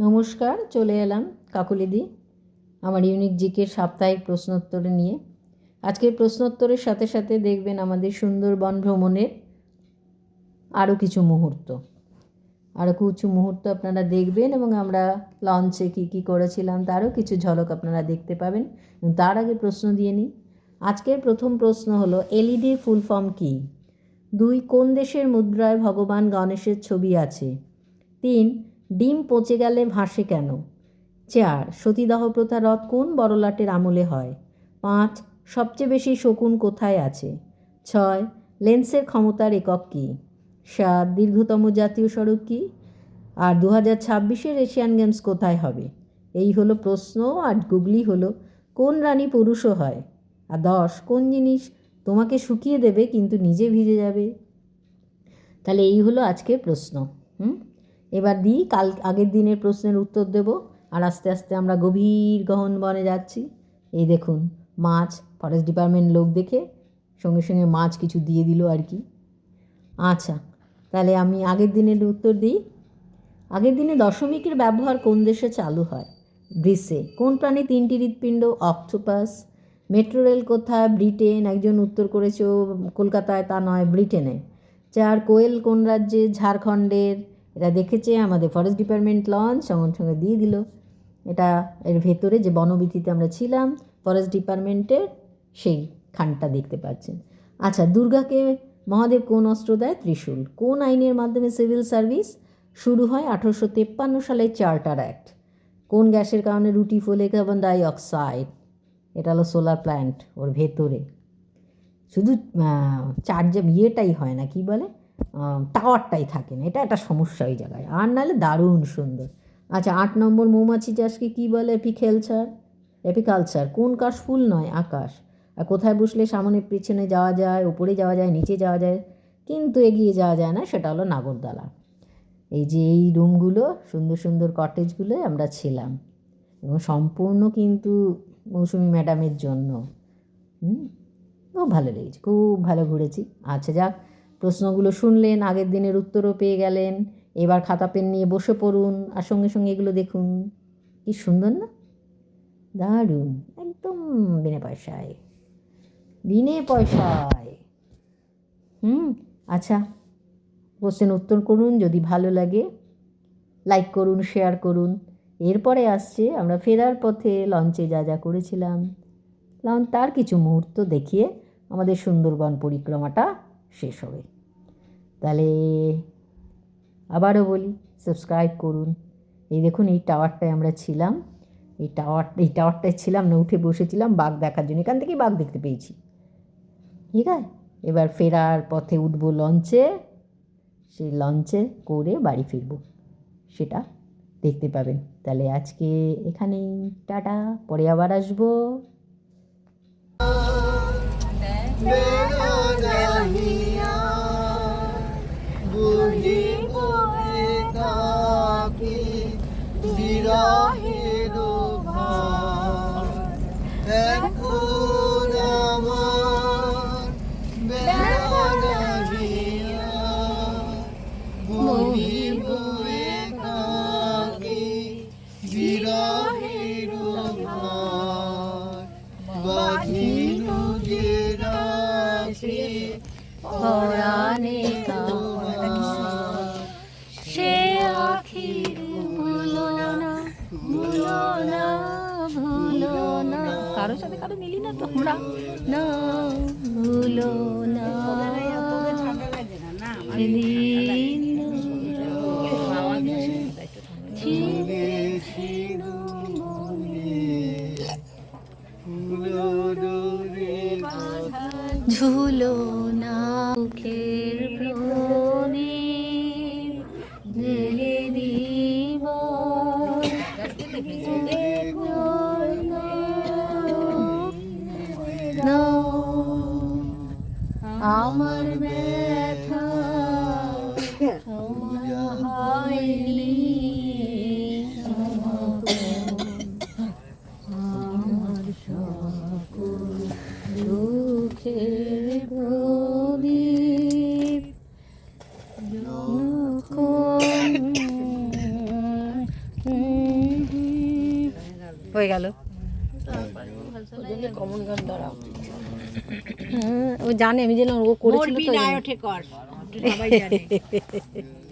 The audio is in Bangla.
নমস্কার, চলে এলাম কাকুলিদি আমার ইউনিক জিকের সাপ্তাহিক প্রশ্নোত্তরে নিয়ে। আজকের প্রশ্নোত্তরের সাথে সাথে দেখবেন আমাদের সুন্দরবন ভ্রমণের আরও কিছু মুহূর্ত। আরও কিছু মুহূর্ত আপনারা দেখবেন এবং আমরা লঞ্চে কী কী করেছিলাম তারও কিছু ঝলক আপনারা দেখতে পাবেন। তার আগে প্রশ্ন দিয়ে নিই। আজকের প্রথম প্রশ্ন হলো এলইডির ফুল ফর্ম কী? দুই, কোন দেশের মুদ্রায় ভগবান গণেশের ছবি আছে? তিন ডিম পচে গেলে ভাসে কেন? চার, সতীদাহ প্রথা রথ কোন বড়লাটের আমলে হয়? পাঁচ, সবচেয়ে বেশি শকুন কোথায় আছে? ছয়, লেন্সের ক্ষমতার একক কী? সাত, দীর্ঘতম জাতীয় সড়ক কী? আর দু হাজার ছাব্বিশের এশিয়ান গেমস কোথায় হবে? এই হলো প্রশ্ন আর গুগলি হলো, কোন রানী পুরুষও হয়? আর দশ, কোন জিনিস তোমাকে শুকিয়ে দেবে কিন্তু নিজে ভিজে যাবে? তাহলে এই হলো আজকের প্রশ্ন, হুম? এবার দিই, কাল, আগের দিনের প্রশ্নের উত্তর দেব। আর আস্তে আস্তে আমরা গভীর গহন বনে যাচ্ছি। এই দেখুন, মাছ ফরেস্ট ডিপার্টমেন্ট লোক দেখে সঙ্গে সঙ্গে মাছ কিছু দিয়ে দিল আর কি। আচ্ছা তাহলে আমি আগের দিনের উত্তর দিই। আগের দিনে দশমিকের ব্যবহার কোন দেশে চালু হয়? গ্রিসে। কোন প্রাণী তিনটি হৃৎপিণ্ড? অক্টোপাস। মেট্রো রেল কোথায়? ব্রিটেন। একজন উত্তর করেছে কলকাতায়, তা নয়, ব্রিটেনে। চার, কোয়েল কোন রাজ্যে? ঝাড়খণ্ডের। এটা দেখেছে আমাদের ফরেস্ট ডিপার্টমেন্ট লঞ্চ সঙ্গে সঙ্গে দিয়ে দিল। এটা এর ভেতরে যে বনবিথিতে আমরা ছিলাম ফরেস্ট ডিপার্টমেন্টের সেই খানটা দেখতে পাচ্ছেন। আচ্ছা দুর্গাকে মহাদেব কোন অস্ত্র দেয়? ত্রিশূল। কোন আইনের মাধ্যমে সিভিল সার্ভিস শুরু হয়? আঠারোশো তেপ্পান্ন সালে চার্টার অ্যাক্ট কোন গ্যাসের কারণে রুটি ফলে কার্বন ডাই অক্সাইড এটা হলো সোলার প্ল্যান্ট ওর ভেতরে। শুধু চার্জ ইয়েটাই হয় না, কি বলে? টাওয়ারটাই থাকে না। এটা একটা সমস্যা ওই জায়গায়। আর নাহলে দারুণ সুন্দর। আচ্ছা আট নম্বর মৌমাছি চাষকে কী বলে এপিকেলচার? এপিকালচার, কোন কাশ ফুল নয়, আকাশ। আর কোথায় বসলে সামনে পেছনে যাওয়া যায়, উপরে যাওয়া যায়, নিচে যাওয়া যায়? কিন্তু এগিয়ে যাওয়া যায় না, সেটা হলো নাগরদোলা। এই যে এই রুমগুলো, সুন্দর সুন্দর কটেজগুলো আমরা ছিলাম। এবং সম্পূর্ণ কিন্তু মৌসুমি ম্যাডামের জন্য। হুম? খুব ভালো লেগেছে, খুব ভালো ঘুরেছি। আচ্ছা যাক। প্রশ্নগুলো শুনলেন, আগের দিনের উত্তরও পেয়ে গেলেন। এবার খাতা পেন নিয়ে বসে পড়ুন আর সঙ্গে সঙ্গে এগুলো দেখুন। কি সুন্দর না? দারুণ, একদম বিনে পয়সায়। বিনে পয়সায়। হুম আচ্ছা কোশ্চেন উত্তর করুন, যদি ভালো লাগে, লাইক করুন, শেয়ার করুন। এরপরে আসছে, আমরা ফেরার পথে লঞ্চে যা যা করেছিলাম। লঞ্চ তার কিছু মুহূর্ত দেখিয়ে আমাদের সুন্দরবন পরিক্রমাটা শেষ হবে। তাহলে আবারও বলি সাবস্ক্রাইব করুন। এই দেখুন, এই টাওয়ারটায় আমরা ছিলাম। এই টাওয়ার এই টাওয়ারটায় ছিলাম না, উঠে বসেছিলাম, বাঘ দেখার জন্য। এখান থেকেই বাঘ দেখতে পেয়েছি। ঠিক আছে? এবার ফেরার পথে উঠবো লঞ্চে সেই লঞ্চে করে বাড়ি ফিরবো। সেটা দেখতে পাবেন। তাহলে আজকে এখানেই, টাটা। পরে আবার আসব। পরাণে সে আখি ভুলো না ভুলো না ভুলো না। কারোর সাথে কারও মিলি না তোমরা না ভুলো না। সেদিন ভ্রণে ঢেলে দিব। আমার ব্যথা হয়নি। হয়ে গেল। ও জানে আমি যে ও করেছিল তো